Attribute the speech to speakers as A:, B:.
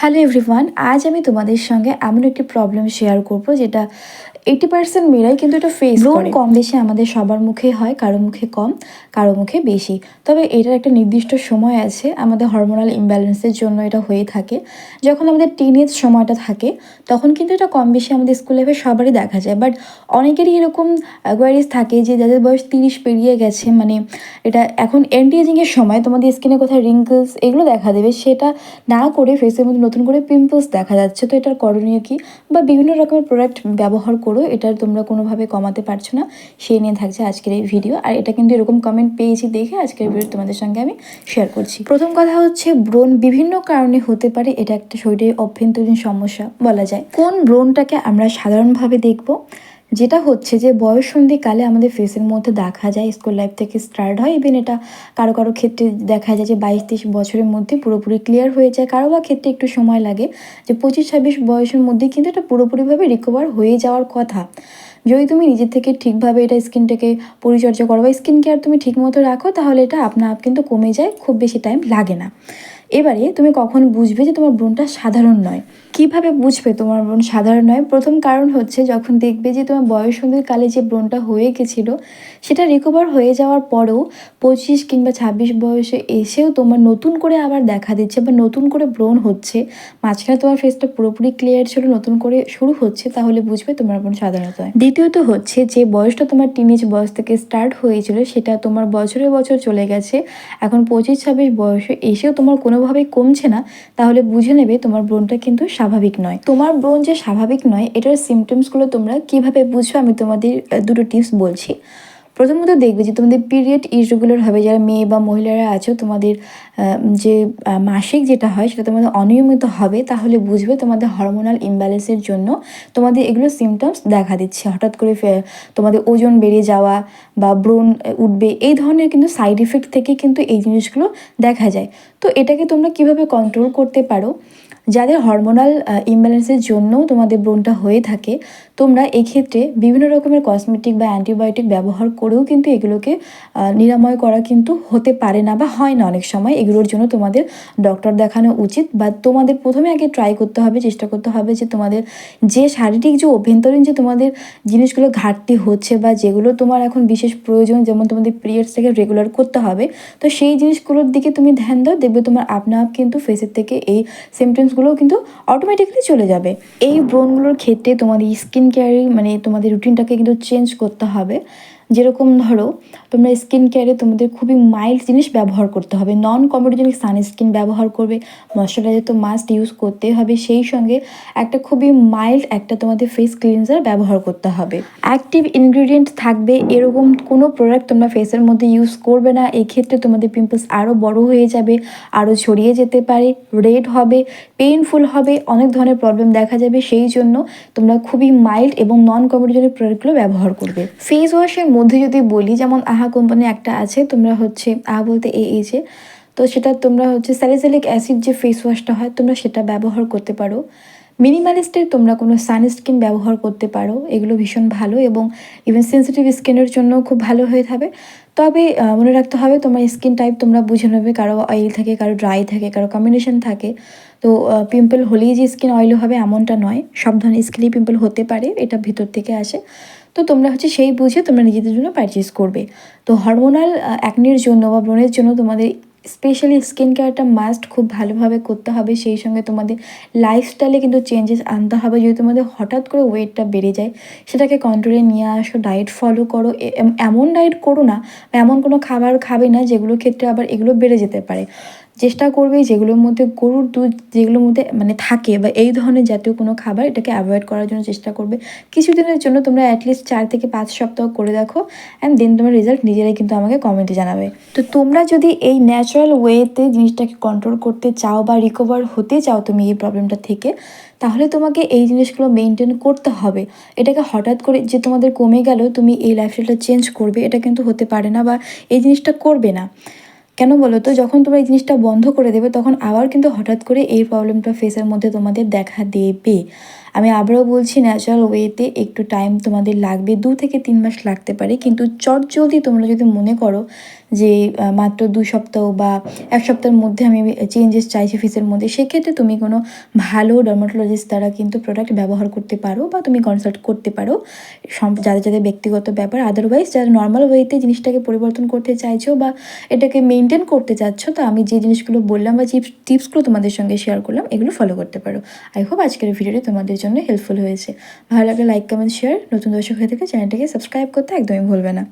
A: Hello everyone আজ আমি তোমাদের সঙ্গে এমন একটি প্রবলেম শেয়ার করব যেটা এইটি পার্সেন্ট মেয়েরাই কিন্তু এটা ফেস করে। কম বেশি আমাদের সবার মুখে হয় কারও মুখে কম কারও মুখে বেশি। তবে এটার একটা নির্দিষ্ট সময় আছে আমাদের হরমোনাল ইমব্যালেন্সের জন্য এটা হয়ে থাকে। যখন আমাদের টিনেজ সময়টা থাকে তখন কিন্তু এটা কম বেশি আমাদের স্কুল লাইফে সবারই দেখা যায়। বাট অনেকেরই এরকম কোয়ারিজ থাকে যে যাদের বয়স তিরিশ পেরিয়ে গেছে মানে এটা এখন অ্যান্টি এজিংয়ের সময় তোমাদের স্কিনে কোথায় রিঙ্কলস এগুলো দেখা দেবে সেটা না করে ফেসের মধ্যে নতুন করে পিম্পলস দেখা যাচ্ছে, তো এটার করণীয় কি? বা বিভিন্ন রকমের প্রোডাক্ট ব্যবহার করো, এটার তোমরা কোনোভাবে কমাতে পারছ না সেই নিয়ে থাকছে আজকের এই ভিডিও আর এটা কিন্তু এরকম কমেন্ট পেয়েছি দেখে আজকের ভিডিও তোমাদের সঙ্গে আমি শেয়ার করছি। প্রথম কথা হচ্ছে, ব্রণ বিভিন্ন কারণে হতে পারে, এটা একটা শরীরের অভ্যন্তরীণ সমস্যা বলা যায়। কোন ব্রণটাকে আমরা সাধারণভাবে দেখব? যেটা হচ্ছে যে বয়সন্ধিকালে আমাদের ফেসের মধ্যে দেখা যায় স্কুল লাইফ থেকে স্টার্ট হয় ইভেন এটা কারও কারও ক্ষেত্রে দেখা যায় যে বাইশ তেইশ বছরের মধ্যে পুরোপুরি ক্লিয়ার হয়ে যায়। কারও বা ক্ষেত্রে একটু সময় লাগে যে পঁচিশ ছাব্বিশ বয়সের মধ্যে কিন্তু এটা পুরোপুরিভাবে রিকভার হয়ে যাওয়ার কথা। যদি তুমি নিজের থেকে ঠিকভাবে এটা স্কিনটাকে পরিচর্যা করো বা স্কিন কেয়ার তুমি ঠিকমতো রাখো, তাহলে এটা আপনা আপ কিন্তু কমে যায়, খুব বেশি টাইম লাগে না। এবারে তুমি কখন বুঝবে যে তোমার ব্রণটা সাধারণ নয়? কীভাবে বুঝবে তোমার ব্রণ সাধারণ নয়? প্রথম কারণ হচ্ছে যখন দেখবে যে তোমার বয়সন্ধির কালে যে ব্রণটা হয়ে গেছিল, সেটা রিকভার হয়ে যাওয়ার পরেও পঁচিশ কিংবা ছাব্বিশ বয়সে এসেও তোমার নতুন করে আবার দেখা দিচ্ছে বা নতুন করে ব্রণ হচ্ছে। মাঝখানে তোমার ফেসটা পুরোপুরি ক্লিয়ার ছিল, নতুন করে শুরু হচ্ছে, তাহলে বুঝবে তোমার ব্রণ সাধারণত হয় দ্বিতীয়ত হচ্ছে যে বয়সটা তোমার টিনেজ বয়স থেকে স্টার্ট হয়েছিল, সেটা তোমার বছরে বছর চলে গেছে। এখন পঁচিশ ছাব্বিশ বয়সে এসেও তোমার কোনোভাবেই কমছে না, তাহলে বুঝে নেবে তোমার ব্রণটা কিন্তু স্বাভাবিক নয়। তোমার ব্রণ যে স্বাভাবিক নয়, এটার সিমটমসগুলো তোমরা কীভাবে বুঝবে আমি তোমাদের দুটো টিপস বলছি। প্রথমত দেখবে যে তোমাদের পিরিয়ড ইরেগুলার হবে, যারা মেয়ে বা মহিলারা আছো, তোমাদের যে মাসিক যেটা হয় সেটা তোমাদের অনিয়মিত হবে, তাহলে বুঝবে তোমাদের হরমোনাল ইমব্যালেন্সের জন্য তোমাদের এগুলো সিমটমস দেখা দিচ্ছে। হঠাৎ করে তোমাদের ওজন বেড়ে যাওয়া বা ব্রণ উঠবে, এই ধরনের কিন্তু সাইড এফেক্ট থেকে কিন্তু এই জিনিসগুলো দেখা যায়। তো এটাকে তোমরা কীভাবে কন্ট্রোল করতে পারো? যাদের হরমোনাল ইমব্যালেন্সের জন্য তোমাদের ব্রণটা হয়ে থাকে, তোমরা এক্ষেত্রে বিভিন্ন রকমের কসমেটিক বা অ্যান্টিবায়োটিক ব্যবহার করেও কিন্তু এগুলোকে নিরাময় করা কিন্তু হতে পারে না বা হয় না অনেক সময়। এগুলোর জন্য তোমাদের ডক্টর দেখানো উচিত বা তোমাদের প্রথমে আগে ট্রাই করতে হবে, চেষ্টা করতে হবে যে তোমাদের যে শারীরিক যে অভ্যন্তরীণ যে তোমাদের জিনিসগুলো ঘাটতি হচ্ছে বা যেগুলো তোমার এখন বিশেষ প্রয়োজন, যেমন তোমাদের পিরিয়ডসটাকে রেগুলার করতে হবে, তো সেই জিনিসগুলোর দিকে তুমি ধ্যান দাও। দেখবে তোমার আপনা আপ কিন্তু ফেসের থেকে এই সিমটমসগুলোও কিন্তু অটোমেটিকলি চলে যাবে। এই ব্রণগুলোর ক্ষেত্রে তোমাদের স্কিন কেয়ারিং মানে তোমাদের রুটিনটাকে কিন্তু চেঞ্জ করতে হবে। যেরকম ধরো, তোমরা স্কিন কেয়ারে তোমাদের খুবই মাইল্ড জিনিস ব্যবহার করতে হবে। নন কমেডোজেনিক সানস্ক্রিন ব্যবহার করবে ময়শ্চারাইজার তো মাস্ট ইউজ করতেই হবে। সেই সঙ্গে একটা খুবই মাইল্ড একটা তোমাদের ফেস ক্লিনজার ব্যবহার করতে হবে। অ্যাক্টিভ ইনগ্রিডিয়েন্ট থাকবে, এরকম কোনো প্রোডাক্ট তোমরা ফেসের মধ্যে ইউজ করবে না। এক্ষেত্রে তোমাদের পিম্পলস আরও বড় হয়ে যাবে আরও ছড়িয়ে যেতে পারে রেড হবে পেইনফুল হবে, অনেক ধরনের প্রবলেম দেখা যাবে। সেই জন্য তোমরা খুবই মাইল্ড এবং নন কমেডোজেনিক প্রোডাক্টগুলো ব্যবহার করবে। ফেস ওয়াশের মধ্যে যদি বলি, যেমন আহা কোম্পানি একটা আছে, তোমরা হচ্ছে আহা বলতে এ এইচে তো সেটা তোমরা হচ্ছে স্যালিসিলিক অ্যাসিড যে ফেস ওয়াশটা হয়, তোমরা সেটা ব্যবহার করতে পারো। মিনিমালিস্টের তোমরা কোনো সানস্ক্রিন ব্যবহার করতে পারো, এগুলো ভীষণ ভালো এবং ইভেন সেন্সিটিভ স্কিনের জন্য খুব ভালো হয়ে থাকে। তবে মনে রাখতে হবে তোমার স্কিন টাইপ তোমরা বুঝে নেবে, কারও অয়েল থাকে, কারও ড্রাই থাকে, কারও কম্বিনেশন থাকে। তো পিম্পল হলেই যে স্কিন অয়েল হবে এমনটা নয় সব ধরনের স্কিনই পিম্পল হতে পারে, এটা ভিতর থেকে আসে। তো তোমরা হচ্ছে সেই বুঝে তোমরা নিজেদের জন্য পারচেস করবে। তো হরমোনাল অ্যাকনির জন্য বা ব্রণের জন্য তোমাদের স্পেশালি স্কিন কেয়ারটা মাস্ট খুব ভালোভাবে করতে হবে। সেই সঙ্গে তোমাদের লাইফস্টাইলে কিন্তু চেঞ্জেস আনতে হবে। যদি তোমাদের হঠাৎ করে ওয়েটটা বেড়ে যায়, সেটাকে কন্ট্রোলে নিয়ে আসো ডায়েট ফলো করো। এম- এমন ডায়েট করো না বা এমন কোনো খাবার খাবে না যেগুলোর ক্ষেত্রে আবার এগুলো বেড়ে যেতে পারে। চেষ্টা করবে যেগুলোর মধ্যে গরুর দুধ যেগুলোর মধ্যে মানে থাকে বা এই ধরনের জাতীয় কোনো খাবার এটাকে অ্যাভয়েড করার জন্য চেষ্টা করবে। কিছুদিনের জন্য তোমরা অ্যাটলিস্ট চার থেকে পাঁচ সপ্তাহ করে দেখো অ্যান্ড দেন তোমার রেজাল্ট নিজেরাই কিন্তু আমাকে কমেন্টে জানাবে। তো তোমরা যদি এই ন্যাচারাল ওয়েতে জিনিসটাকে কন্ট্রোল করতে চাও বা রিকভার হতে চাও তুমি এই প্রবলেমটা থেকে, তাহলে তোমাকে এই জিনিসগুলো মেনটেন করতে হবে। এটাকে হঠাৎ করে যে তোমাদের কমে গেল, তুমি এই লাইফস্টাইলটা চেঞ্জ করবে, এটা কিন্তু হতে পারে না বা এই জিনিসটা করবে না। কেন বলো তো? যখন তোমরা এই জিনিসটা বন্ধ করে দেবে, তখন আবার কিন্তু হঠাৎ করে এই প্রবলেমটা ফেসের মধ্যে তোমাদের দেখা দেবে। আমি আবারও বলছি ন্যাচারাল ওয়েতে একটু টাইম তোমাদের লাগবে। দু থেকে তিন মাস লাগতে পারে, কিন্তু চট জলদি তোমরা যদি মনে করো যে মাত্র দুই সপ্তাহ বা এক সপ্তাহের মধ্যে আমি চেঞ্জেস চাইছি ফিসের মধ্যে, সেক্ষেত্রে তুমি কোনো ভালো ডার্মাটোলজিস্ট দ্বারা কিন্তু প্রোডাক্ট ব্যবহার করতে পারো বা তুমি কনসাল্ট করতে পারো। যাদের যাদের ব্যক্তিগত ব্যাপার। আদারওয়াইজ যারা নর্মাল ওয়েতে জিনিসটাকে পরিবর্তন করতে চাইছো বা এটাকে মেনটেন করতে চাচ্ছ, তো আমি যে জিনিসগুলো বললাম বা টিপস টিপসগুলো তোমাদের সঙ্গে শেয়ার করলাম, এগুলো ফলো করতে পারো। আই হোপ আজকের ভিডিওটি তোমাদের জন্য হেল্পফুল হয়েছে। ভালো লাগলে লাইক কমেন্ট শেয়ার নতুন দর্শক হয়ে থেকে চ্যানেলটাকে সাবস্ক্রাইব করতে একদমই ভুলবে না।